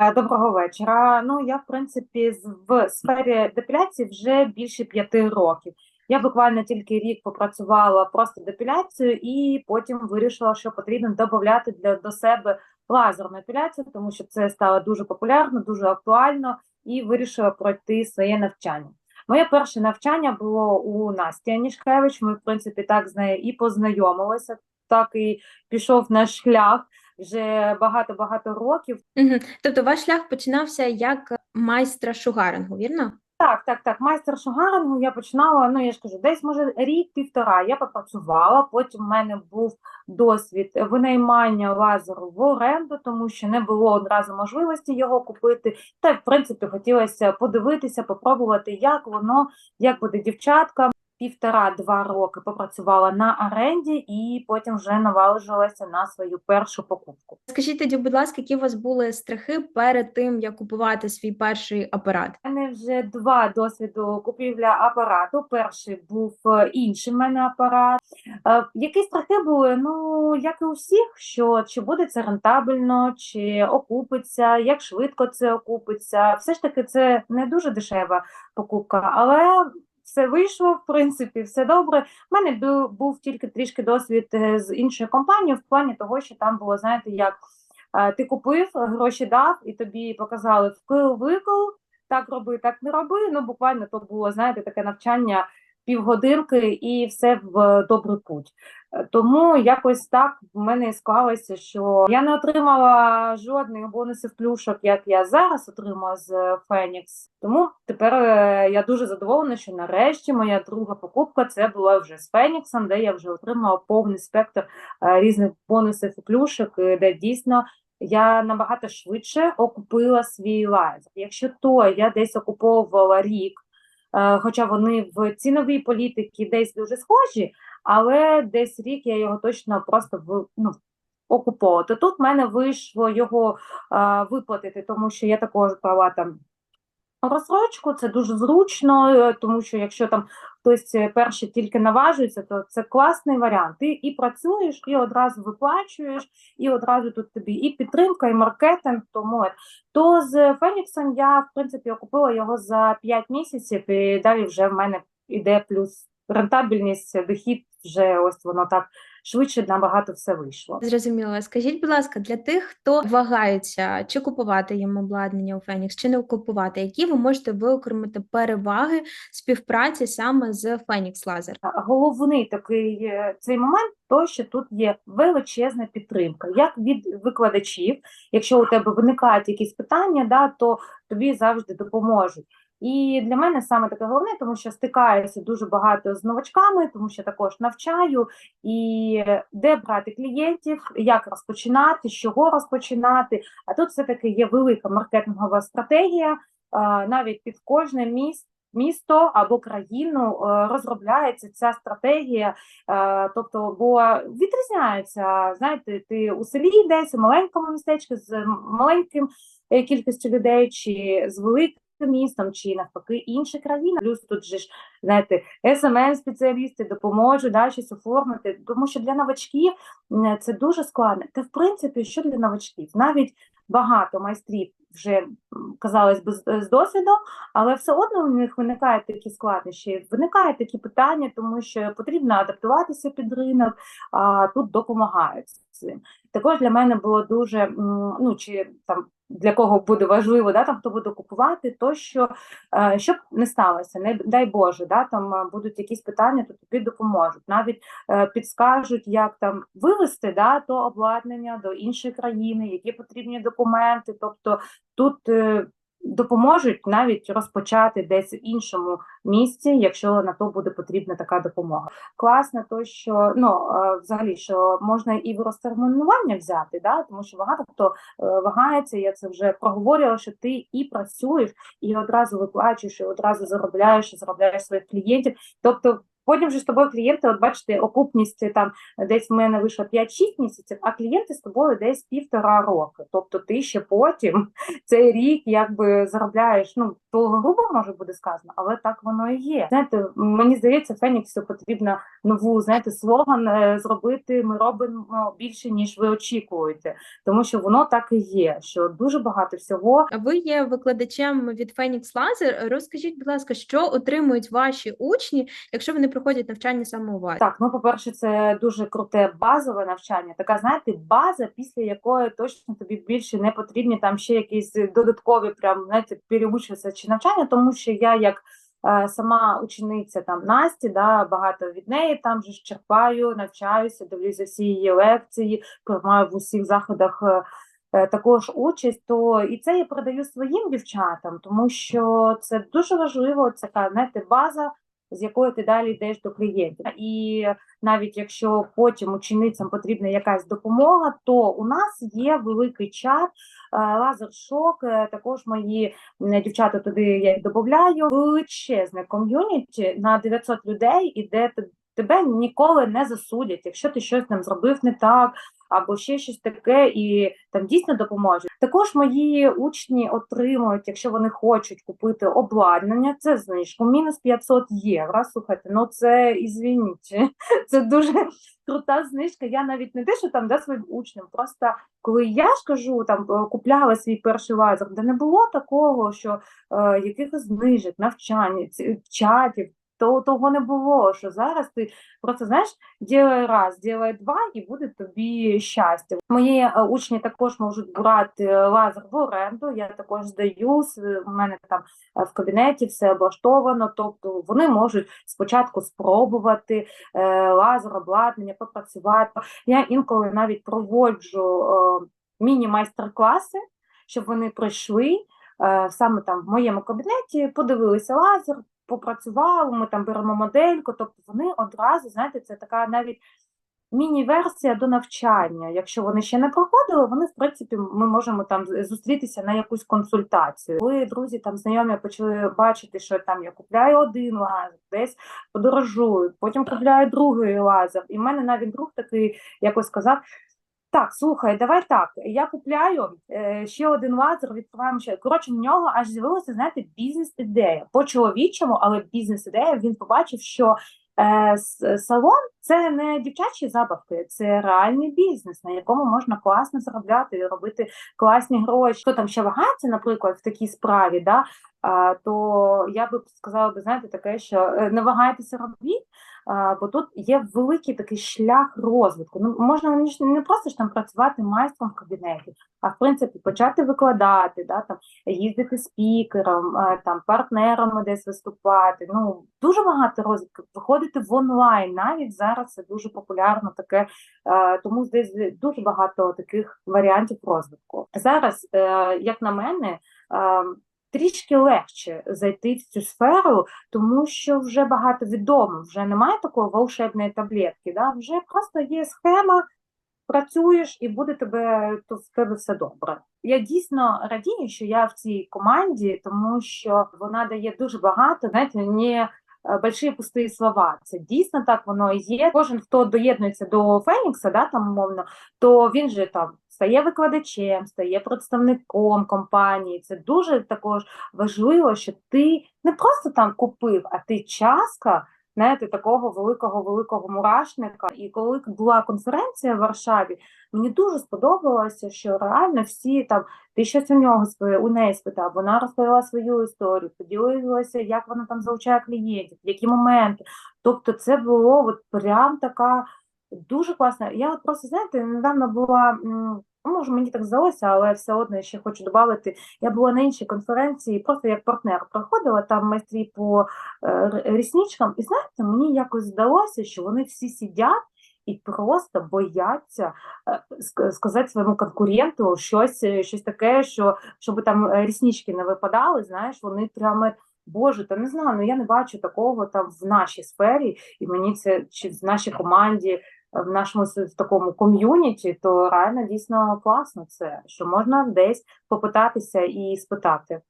Е, Доброго вечора. Ну, я, в принципі, в сфері депіляції вже більше п'яти років. Я буквально тільки рік попрацювала просто депіляцією і потім вирішила, що потрібно додати для до себе лазерну епіляцію, тому що це стало дуже популярно, дуже актуально, і вирішила пройти своє навчання. Моє перше навчання було у Насті Анішкевич. Ми, в принципі, так з нею і познайомилися, так і пішов наш шлях вже багато-багато років. Угу. Тобто ваш шлях починався як майстра шугарингу, вірно? Так, так, так. Майстер шугарингу я починала, ну я ж кажу, десь може рік-півтора я попрацювала. Потім в мене був досвід винаймання лазеру в оренду, тому що не було одразу можливості його купити. Та в принципі хотілося подивитися, попробувати, як воно, як буде дівчатка. Півтора-два роки попрацювала на оренді і потім вже наважилася на свою першу покупку. Скажіть тоді, будь ласка, які у вас були страхи перед тим, як купувати свій перший апарат? У мене вже два досвіду купівля апарату. Перший був е, інший в мене апарат. Е, Які страхи були? Ну, як і у всіх, що чи буде це рентабельно, чи окупиться, як швидко це окупиться. Все ж таки, це не дуже дешева покупка, але все вийшло, в принципі, все добре. У мене був, був тільки трішки досвід е, з іншою компанією, в плані того, що там було, знаєте, як е, ти купив, гроші дав, і тобі показали вкил-викл, так роби, так не роби. Ну, буквально то було, знаєте, таке навчання півгодинки і все в добрий путь. Е, Тому якось так в мене склалося, що я не отримала жодних бонусів плюшок, як я зараз отримала з Фенікс. Тому тепер е, я дуже задоволена, що нарешті моя друга покупка це була вже з Феніксом, де я вже отримала повний спектр е, різних бонусів і плюшок, е, де дійсно я набагато швидше окупила свій лазер. Якщо то я десь окуповувала рік, е, хоча вони в ціновій політиці десь дуже схожі, але десь рік я його точно просто в, ну, окуповувати. Тут в мене вийшло його е, виплатити, тому що я також права там розсрочку, це дуже зручно, е, тому що якщо там хтось перше тільки наважується, то це класний варіант. Ти і працюєш, і одразу виплачуєш, і одразу тут тобі і підтримка, і маркетинг. Тому то з Феніксом я в принципі окупила його за 5 місяців, і далі вже в мене іде плюс рентабельність, дохід вже ось воно так швидше набагато все вийшло. Зрозуміло. Скажіть, будь ласка, для тих, хто вагається, чи купувати їм обладнання у Фенікс, чи не купувати, які ви можете виокремити переваги співпраці саме з Фенікс Лазер? головний такий е, цей момент, то що тут є величезна підтримка, як від викладачів. Якщо у тебе виникають якісь питання, да, то тобі завжди допоможуть. І для мене саме таке головне, тому що стикаюся дуже багато з новачками, тому що також навчаю, і де брати клієнтів, як розпочинати, з чого розпочинати. А тут все-таки є велика маркетингова стратегія, навіть під кожне місце місто або країну е, розробляється ця стратегія, е, тобто, бо відрізняється, знаєте, ти у селі десь, у маленькому містечку з маленьким е, кількістю людей, чи з великим містом, чи навпаки інша країна. Плюс тут же ж, знаєте, smm спеціалісти допоможуть да, щось оформити, тому що для новачків це дуже складно. Та в принципі, що для новачків? Навіть багато майстрів вже казалось би з, досвідом, але все одно у них виникають такі складнощі, виникають такі питання, тому що потрібно адаптуватися під ринок, а тут допомагають цим. Також для мене було дуже ну чи там. Для кого буде важливо, да, там хто буде купувати, то що е, щоб не сталося, не дай Боже, да, там е, будуть якісь питання, то тобі допоможуть. Навіть е, підскажуть, як там вивести да, то обладнання до іншої країни, які потрібні документи. Тобто тут е, допоможуть навіть розпочати десь в іншому місці, якщо на то буде потрібна така допомога. Класно, то що ну е, взагалі що можна і в розтермінування взяти, да, тому що багато хто е, вагається. Я це вже проговорювала, що ти і працюєш, і одразу виплачуєш, і одразу заробляєш, і заробляєш своїх клієнтів. Тобто Потім же з тобою клієнти, от бачите, окупність е, там десь в мене вийшло 5-6 місяців, а клієнти з тобою десь півтора роки. Тобто ти ще потім цей рік якби заробляєш, ну то грубо може буде сказано, але так воно і є. Знаєте, мені здається, Феніксу потрібно нову, знаєте, слоган е, зробити. Ми робимо більше ніж ви очікуєте, тому що воно так і є. Що дуже багато всього А ви є викладачем від Phoenix Laser. Розкажіть, будь ласка, що отримують ваші учні, якщо вони проходять навчання саме? Так, ну по-перше, це дуже круте базове навчання. Така, знаєте, база, після якої точно тобі більше не потрібні там ще якісь додаткові, прям знаєте, переучуватися чи навчання, тому що я як е, сама учениця там Насті, да, багато від неї там же черпаю, навчаюся, дивлюся всі її лекції, приймаю в усіх заходах. е, е, Також участь, то і це я передаю своїм дівчатам, тому що це дуже важливо. Це така, знаєте, база, з якою ти далі йдеш до клієнтів. І навіть якщо потім ученицям потрібна якась допомога, то у нас є великий чат, е, лазер-шок, е, також мої дівчата туди я їх додаю. Величезне ком'юніті на 900 людей, і де тебе ніколи не засудять, якщо ти щось там зробив не так. Або ще щось таке, і там дійсно допоможуть. Також мої учні отримують, якщо вони хочуть купити обладнання, це знижку мінус 500 євро. Слухайте, ну це ізвініть, це дуже крута знижка. Я навіть не те, що там да, своїм учням. Просто коли я ж кажу, там е, купляла свій перший лазер, де не було такого, що е, якихось знижок, навчань, чатів. То того не було, що зараз ти просто знаєш, ділай раз, ділай два, і буде тобі щастя. Мої е, учні також можуть брати е, лазер в оренду. Я також здаю. У мене там е, в кабінеті все облаштовано. Тобто вони можуть спочатку спробувати е, лазер, обладнання, попрацювати. Я інколи навіть проводжу е, міні-майстер-класи, щоб вони прийшли е, саме там в моєму кабінеті, подивилися лазер, попрацювали, ми там беремо модельку, тобто вони одразу, знаєте, це така навіть міні-версія до навчання. Якщо вони ще не проходили, вони, в принципі, ми можемо там зустрітися на якусь консультацію. Коли друзі там знайомі почали бачити, що там я купляю один лазер, десь подорожую, потім купляю другий лазер. І в мене навіть друг такий якось сказав. Так, слухай, давай так. Я купляю е, ще один лазер, відкриваємо ще. Коротше, в нього аж з'явилася, знаєте, бізнес-ідея. По-чоловічому, але бізнес-ідея. Він побачив, що е, салон це не дівчачі забавки, це реальний бізнес, на якому можна класно заробляти і робити класні гроші. Хто там ще вагається, наприклад, в такій справі, да, а, то я би сказала би, знаєте, таке, що е, не вагайтеся робіть. Бо тут є великий такий шлях розвитку. Ну, можна не просто ж там працювати майстром в кабінеті, а в принципі почати викладати, да, там, їздити спікером, е, там, партнерами десь виступати. Ну, дуже багато розвитку. Виходити в онлайн навіть зараз це дуже популярно таке, е, тому здесь дуже багато таких варіантів розвитку. Зараз, е, як на мене, е, трішки легше зайти в цю сферу, тому що вже багато відомо, вже немає такої волшебної таблетки, да? вже просто є схема, працюєш і буде тебе, то в тебе все добре. Я дійсно радію, що я в цій команді, тому що вона дає дуже багато, знаєте, не е, больші пусті слова. Це дійсно так воно і є. Кожен, хто доєднується до Фенікса, да, там умовно, то він же там стає викладачем, стає представником компанії. Це дуже також важливо, що ти не просто там купив, а ти частка знаєте, такого великого великого мурашника. І коли була конференція в Варшаві, мені дуже сподобалося, що реально всі там ти щось у нього спи- у неї спитав, вона розповіла свою історію, поділилася, як вона там залучає клієнтів, які моменти. Тобто, це було от прям така дуже класна. Я от просто знаєте, недавно була. м, Може, мені так здалося, але все одно ще хочу додати. Я була на іншій конференції, просто як партнер проходила там майстрі по е, рісничкам, і знаєте, мені якось здалося, що вони всі сидять і просто бояться е, сказати своєму конкуренту щось, е, щось таке, що щоб там ріснички не випадали, знаєш, вони прямо. Боже, та не знаю, ну я не бачу такого там в нашій сфері, і мені це чи в нашій команді, в нашому в такому ком'юніті, то реально дійсно класно це, що можна десь попитатися і спитати.